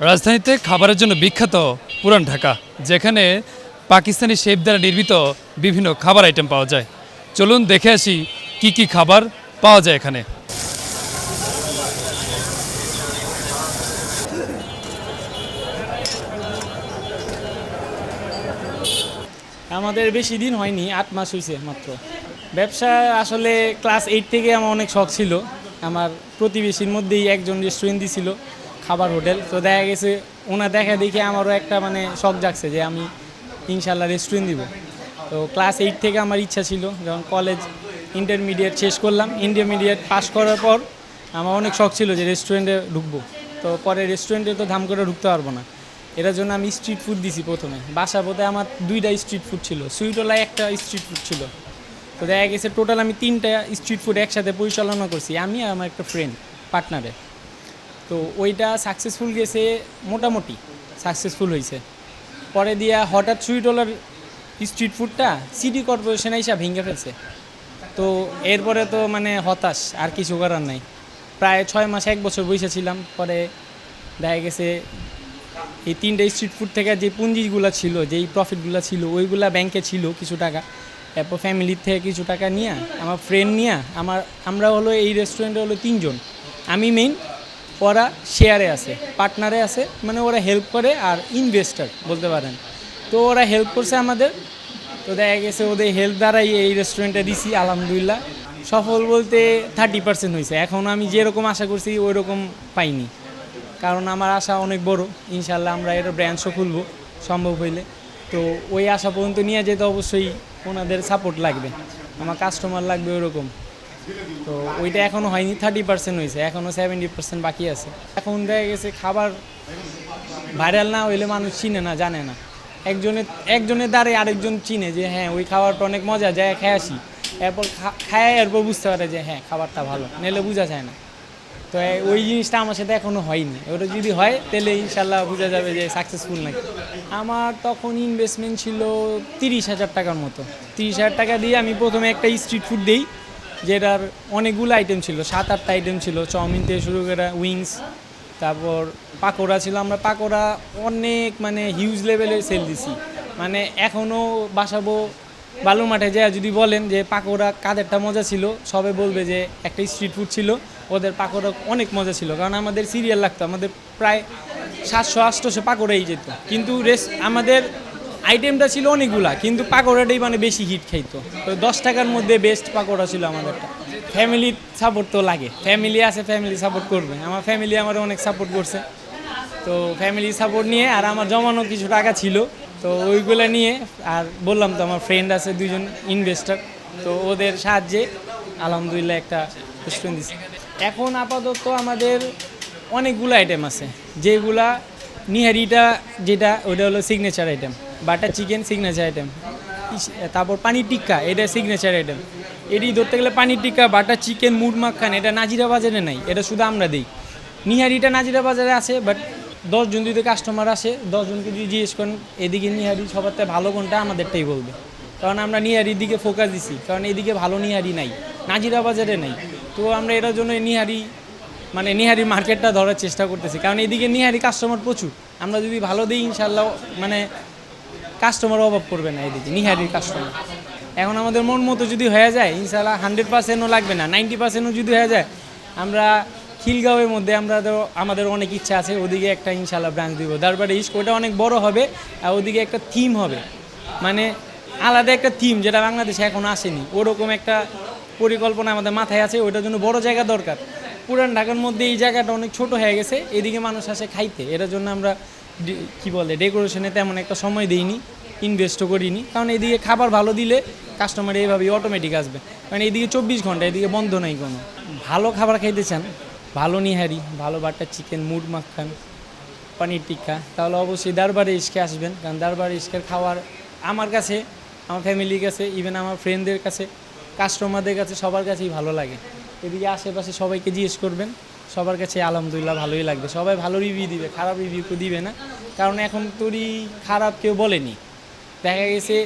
রাজধানীতে খাবারের জন্য বিখ্যাত পুরান ঢাকা, যেখানে পাকিস্তানি শেফ দ্বারা নির্মিত বিভিন্ন খাবার আইটেম পাওয়া যায়। চলুন দেখে আসি কি কি খাবার পাওয়া যায় এখানে। আমাদের বেশি দিন হয়নি, আট মাস হয়েছে মাত্র। ব্যবসা আসলে ক্লাস এইট থেকে আমার অনেক শখ ছিল। আমার প্রতিবেশীর মধ্যেই একজন রেস্টুরেন্ট দিছিল। খাবার হোটেল। তো দেখা গেছে ওনা দেখা দেখে আমারও একটা মানে শখ জাগছে যে আমি ইনশাল্লাহ রেস্টুরেন্ট দিব। তো ক্লাস এইট থেকে আমার ইচ্ছা ছিল, যখন কলেজ ইন্টারমিডিয়েট শেষ করলাম। ইন্টারমিডিয়েট পাস করার পর আমার অনেক শখ ছিল যে রেস্টুরেন্টে ঢুকবো। তো পরে রেস্টুরেন্টে তো ধাম করে ঢুকতে পারব না। এটার জন্য আমি স্ট্রিট ফুড দিছি প্রথমে। বাসা বোধে আমার দুইটা স্ট্রিট ফুড ছিল। সুইটলায় একটা স্ট্রিট ফুড ছিল। তো দেখা গেছে টোটাল আমি তিনটা স্ট্রিট ফুড একসাথে পরিচালনা করছি। আমি আর আমার একটা ফ্রেন্ড পার্টনারে তো ওইটা সাকসেসফুল গেছে মোটামুটি সাকসেসফুল হয়েছে পরে দিয়া হঠাৎ সুইটলার স্ট্রিট ফুডটা সিটি কর্পোরেশন হিসাবে ভেঙে ফেলছে। তো এরপরে তো মানে হতাশ, আর কিছু করার নাই। প্রায় ছয় মাস, এক বছর বসেছিলাম পরে দেখা গেছে এই তিনটে স্ট্রিট ফুড থেকে যে পুঁজিগুলো ছিল, যেই প্রফিটগুলো ছিল, ওইগুলা ব্যাংকে ছিল কিছু টাকা। এরপর ফ্যামিলির থেকে কিছু টাকা নিয়ে, আমার ফ্রেন্ড নিয়ে, আমার, আমরা হলো এই রেস্টুরেন্টে হলো তিনজন। আমি মেইন ওরা শেয়ারে আছে পার্টনারে আছে মানে ওরা হেল্প করে আর ইনভেস্টার বলতে পারেন। তো ওরা হেল্প করছে আমাদের। তো দেখা গেছে ওদের হেল্প দ্বারাই এই রেস্টুরেন্টে দিছি, আলহামদুলিল্লাহ। সফল বলতে থার্টি পার্সেন্ট হয়েছে। এখন আমি যেরকম আশা করছি ওই রকম পাইনি। কারণ আমার আশা অনেক বড়। ইনশাল্লাহ আমরা এর ব্র্যান্ডসও খুলবো, সম্ভব হইলে। তো ওই আশা পর্যন্ত নিয়ে যেতে অবশ্যই ওনাদের সাপোর্ট লাগবে। আমার কাস্টমার লাগবে ওরকম তো ওইটা এখনও হয়নি থার্টি পার্সেন্ট হয়েছে এখনও সেভেন্টি পার্সেন্ট বাকি আছে। এখন দেখা গেছে খাবার ভাইরাল না হইলে মানুষ চিনে না, জানে না। একজনের একজনের দ্বারে আরেকজন চিনে যে হ্যাঁ ওই খাবারটা অনেক মজা যায় খেয়ে আসি। এরপর খায়, এরপর বুঝতে পারে যে হ্যাঁ খাবারটা ভালো নাহলে বোঝা যায় না। তো ওই জিনিসটা আমার সাথে এখনও হয়নি। ওটা যদি হয় তাহলে ইনশাল্লাহ বোঝা যাবে যে সাকসেসফুল নাকি। আমার তখন ইনভেস্টমেন্ট ছিল তিরিশ হাজার টাকার মতো। তিরিশ হাজার টাকা দিয়ে আমি প্রথমে একটা স্ট্রিট ফুড দিই। যেটার অনেকগুলো আইটেম ছিল, সাত, আটটা আইটেম ছিল, চাউমিন থেকে শুরু করে উইংস তারপর পাকোড়া ছিল। আমরা পাকোড়া অনেক মানে হিউজ লেভেলে সেল দিছি। মানে এখনও বাসাবো বালুর মাঠে যায় যদি বলেন যে পাকোড়া কাদেরটা মজা ছিল, সবে বলবে যে একটা স্ট্রিট ফুড ছিল, ওদের পাকোড়া অনেক মজা ছিল। কারণ আমাদের সিরিয়াল লাগতো, আমাদের প্রায় সাতশো, আটশোশো পাকোড়াই যেত। কিন্তু রেস আমাদের আইটেমটা ছিল অনেকগুলা, কিন্তু পাকোড়াটাই মানে বেশি হিট খাইতো। তো দশ টাকার মধ্যে বেস্ট পাকোড়া ছিল আমাদেরটা। ফ্যামিলির সাপোর্ট তো লাগে। ফ্যামিলি আছে ফ্যামিলি সাপোর্ট করবে। আমার ফ্যামিলি আমার অনেক সাপোর্ট করছে। তো ফ্যামিলি সাপোর্ট নিয়ে আর আমার জমানো কিছু টাকা ছিল, তো ওইগুলো নিয়ে আর বললাম তো আমার ফ্রেন্ড আছে দুজন ইনভেস্টর তো ওদের সাহায্যে আলহামদুলিল্লাহ একটা রেস্টুরেন্ট দিচ্ছি এখন আপাতত আমাদের অনেকগুলো আইটেম আছে। যেগুলা নিহারিটা যেটা ওটা হলো signature item butter chicken signature item তারপর পানির টিক্কা, এটা সিগনেচার আইটেম এটি ধরতে গেলে পানির টিক্কা, বাটার চিকেন, মুড মাখান, এটা নাজিরা বাজারে নাই, এটা শুধু আমরা দিই। নিহারিটা নাজিরা বাজারে আছে বাট দশজন যদি কাস্টমার আসে, দশজনকে যদি জিজ্ঞেস করেন, এদিকে নিহারি সবার থেকে ভালো কোনটা? আমাদেরটাই বলবে। কারণ আমরা নিহারির দিকে ফোকাস দিছি, কারণ এদিকে ভালো নিহারি নাই, নাজিরা বাজারে নাই। তো আমরা এটার জন্য নিহারি মানে নিহারি মার্কেটটা ধরার চেষ্টা করতেছি, কারণ এদিকে নিহারি কাস্টমার প্রচুর। আমরা যদি ভালো দিই ইনশাল্লাহ মানে কাস্টমার অভাব পড়বে না এদিকে, নিহারির কাস্টমার এখন আমাদের মন মতো যদি হয়ে যায় ইনশাল্লাহ হান্ড্রেড পার্সেন্টও লাগবে না নাইনটি পার্সেন্টও যদি হয়ে যায়, আমরা খিলগাঁওয়ের মধ্যে আমরা তো আমাদের অনেক ইচ্ছা আছে, ওদিকে একটা ইনশাল্লাহ ব্রাঞ্চ দিব। তারপরে ইস্ক, ওটা অনেক বড় হবে, আর ওদিকে একটা থিম হবে। মানে আলাদা একটা থিম যেটা বাংলাদেশে এখনও আসেনি। ওরকম একটা পরিকল্পনা আমাদের মাথায় আছে, ওইটার জন্য বড় জায়গা দরকার। পুরান ঢাকার মধ্যে এই জায়গাটা অনেক ছোট হয়ে গেছে, এদিকে মানুষ আসে খাইতে। এটার জন্য আমরা কি বলে ডেকোরেশনে তেমন একটা সময় দিইনি ইনভেস্টও করিনি। কারণ এদিকে খাবার ভালো দিলে কাস্টমার এইভাবেই অটোমেটিক আসবে। কারণ এদিকে চব্বিশ ঘণ্টা, এদিকে বন্ধ নাই কোনো। ভালো খাবার খাইতে চান, ভালো নিহারি, ভালো বাটার চিকেন মুড মাখান, পানির টিক্কা, তাহলে অবশ্যই দারবারে ইস্কে আসবেন। কারণ দারবারে ইস্কের খাওয়ার আমার কাছে, আমার ফ্যামিলির কাছে ইভেন আমার ফ্রেন্ডদের কাছে কাস্টমারদের কাছে সবার কাছেই ভালো লাগে। এদিকে আশেপাশে সবাইকে জিজ্ঞেস করবেন, সবার কাছে আলহামদুলিল্লাহ ভালোই লাগবে। সবাই ভালো রিভিউ দিবে, খারাপ রিভিউ কেউ দিবে না, কারণ এখন তোরই খারাপ কেউ বলেনি। দেখা গেছে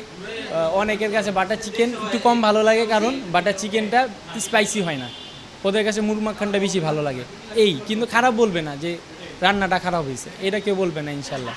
অনেকের কাছে বাটার চিকেন একটু কম ভালো লাগে, কারণ বাটার চিকেনটা স্পাইসি হয় না। ওদের কাছে মুরমাখানটা বেশি ভালো লাগে। এই, কিন্তু খারাপ বলবে না যে রান্নাটা খারাপ হয়েছে। এটা কেউ বলবে না, ইনশাল্লাহ।